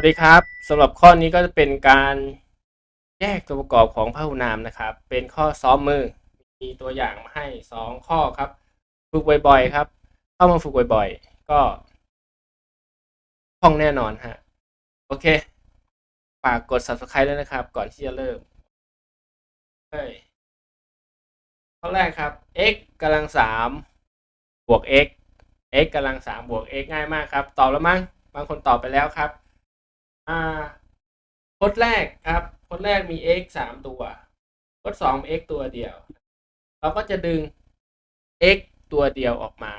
วัสดีครับสำหรับข้อนี้ก็จะเป็นการแยกตัวประกอบของพหุนามนะครับ เป็นข้อซ้อมมือมีตัวอย่างมาให้สองข้อครับ ฝึกบ่อยๆครับ เข้ามาฝึกบ่อยๆ ก็คล่องแน่นอนฮะโอเคฝากกด subscribe ด้วยนะครับ ก่อนที่จะเริ่มเฮ้ยข้อแรกครับ x กำลังสามบวก x x กำลังสามบวก x ง่ายมากครับ ตอบแล้วมั้งบางคนตอบไปแล้วครับ อ่าพจน์แรกครับพจน์แรกมี x สามตัวพจน์สอง x ตัวเดียว เราก็จะดึง x ตัวเดียวออกมา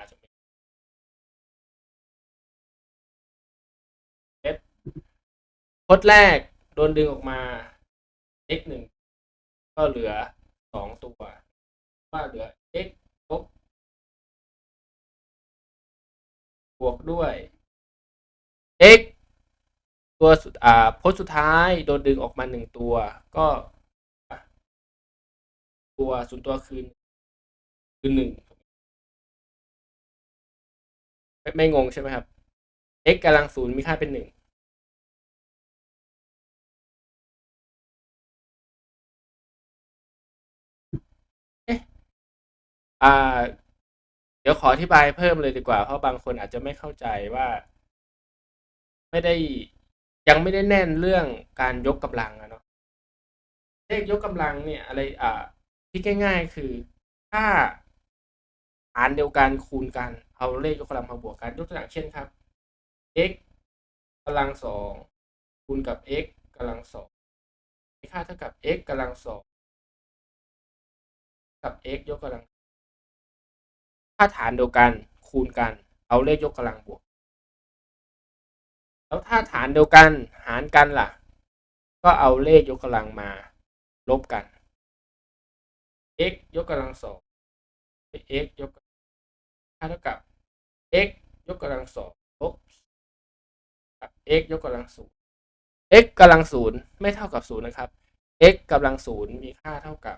พจน์แรกโดนดึงออกมา x หนึ่งก็เหลือสองตัวว่าเหลือ x ลบบวกด้วย x ตัวอ่าพจน์สุดท้ายโดนดึงออกมาหนึ่งตัว ก็ตัวส่วนตัวคือคือหนึ่งไม่ไม่งงใช่ไหมครับ x กำลังศูนย์มีค่าเป็นหนึ่งเอ๊ะอ่า เดี๋ยวขออธิบายเพิ่มเลยดีกว่า เพราะบางคนอาจจะไม่เข้าใจว่า ไม่ได้ ยังไม่ได้แน่นเรื่องการยกกำลังอะเนาะเลขยกกำลังเนี่ยอะไรอ่าที่ง่ายๆคือถ้าฐานเดียวกันคูณกัน เอาเลขยกกำลังมาบวกกันยกตัวอย่างเช่นครับ x กำลังสองคูณกับ x กำลังสองค่าเท่ากับ x กำลังสองกับ x ยกกำลัง ถ้าฐานเดียวกันคูณกัน เอาเลขยกกำลังบวก แล้วถ้าฐานเดียวกันหารกันล่ะ ก็เอาเลขยกกำลังมา ลบกัน x ยกกำลังสอง x ยกค่าเท่ากับ x ยกกำลังสองลบกับ x ยกกำลังศูนย์ x กำลังศูนย์ไม่เท่ากับศูนย์นะครับ x กำลังศูนย์มีค่าเท่ากับ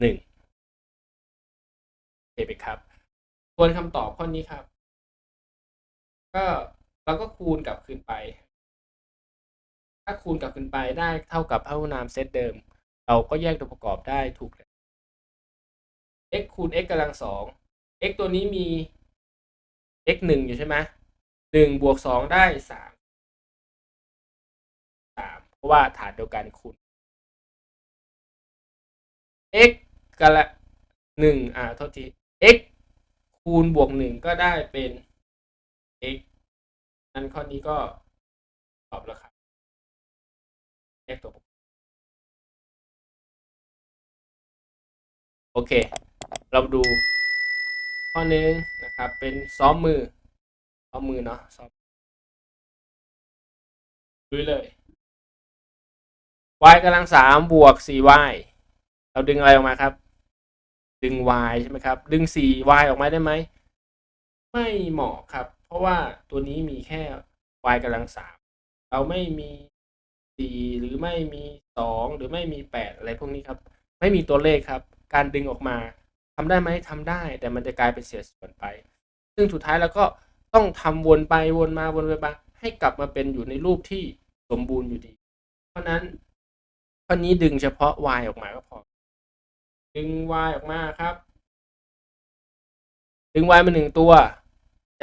หนึ่งโอเคไหมครับทวนคำตอบข้อนี้ครับ ก็ เราก็คูณกลับคืนไป ถ้าคูณกลับคืนไปได้เท่ากับพหุนามเซตเดิม เราก็แยกตัวประกอบได้ถูกเลย x คูณ x กำลังสอง x ตัวนี้มี x หนึ่งอยู่ใช่ไหมหนึ่งบวกสองได้สามสามเพราะว่าฐานเดียวกันคูณ x กำลังหนึ่งอ่าโทษที x คูณบวกหนึ่งก็ได้เป็น x นั้นข้อนี้ก็ตอบแล้วครับแยกตัวประกอบโอเค เราดูข้อหนึ่งนะครับ เป็นซ้อมมือ ซ้อมมือเนาะซ้อมดูเลย y กำลังสามบวก 4y เราดึงอะไรออกมาครับ ดึง y ใช่ไหมครับ ดึง 4y ออกมาได้ไหม ไม่เหมาะครับ เพราะว่าตัวนี้มีแค่ y กำลังสามเราไม่มีสี่หรือไม่มีสองหรือไม่มีแปดอะไรพวกนี้ครับ ไม่มีตัวเลขครับ การดึงออกมาทำได้ไหมทำได้ แต่มันจะกลายเป็นเศษส่วนไป ซึ่งสุดท้ายแล้วก็ต้องทำวนไปวนมาวนไปมาให้กลับมาเป็นอยู่ในรูปที่สมบูรณ์อยู่ดี เพราะนั้นข้อนี้ดึงเฉพาะ y ออกมาก็พอ ดึง y ออกมาครับ ดึง y มาหนึ่งตัว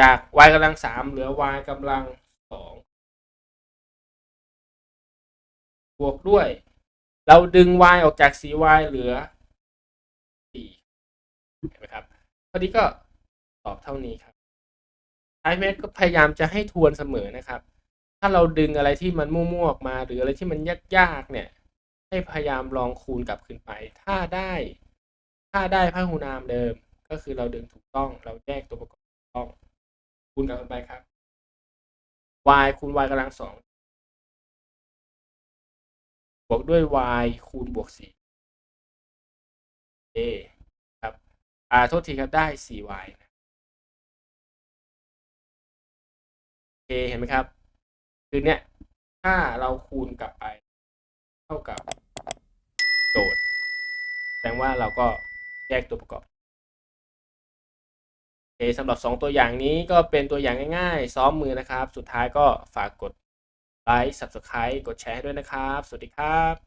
จาก y กำลังสามเหลือ y กำลังสองบวกด้วย เราดึง y ออกจาก 4y เหลือสี่เห็นไหมครับข้อนี้ก็ตอบเท่านี้ครับท้ายเมตก็พยายามจะให้ทวนเสมอนะครับ ถ้าเราดึงอะไรที่มันมั่วๆออกมา หรืออะไรที่มันยากๆเนี่ย ให้พยายามลองคูณกลับขึ้นไป ถ้าได้ ถ้าได้พหุนามเดิม ก็คือเราดึงถูกต้อง เราแยกตัวประกอบถูกต้อง คูณกับขึ้นไปครับ y คูณ y กำลังสองบวกด้วย y คูณบวกสี่เอครับอ่าโทษทีครับได้ 4y นะโอเห็นไหมครับ คือเนี่ยถ้าเราคูณกลับไป เท่ากับโจทย์แสดงว่าเราก็แยกตัวประกอบ คสำหรับ 2 ตัวอย่างนี้ก็เป็นตัวอย่างง่ายๆ ซ้อมมือนะครับ สุดท้ายก็ฝากกดไลค์ Subscribe กดแชร์ให้ด้วยนะครับ สวัสดีครับ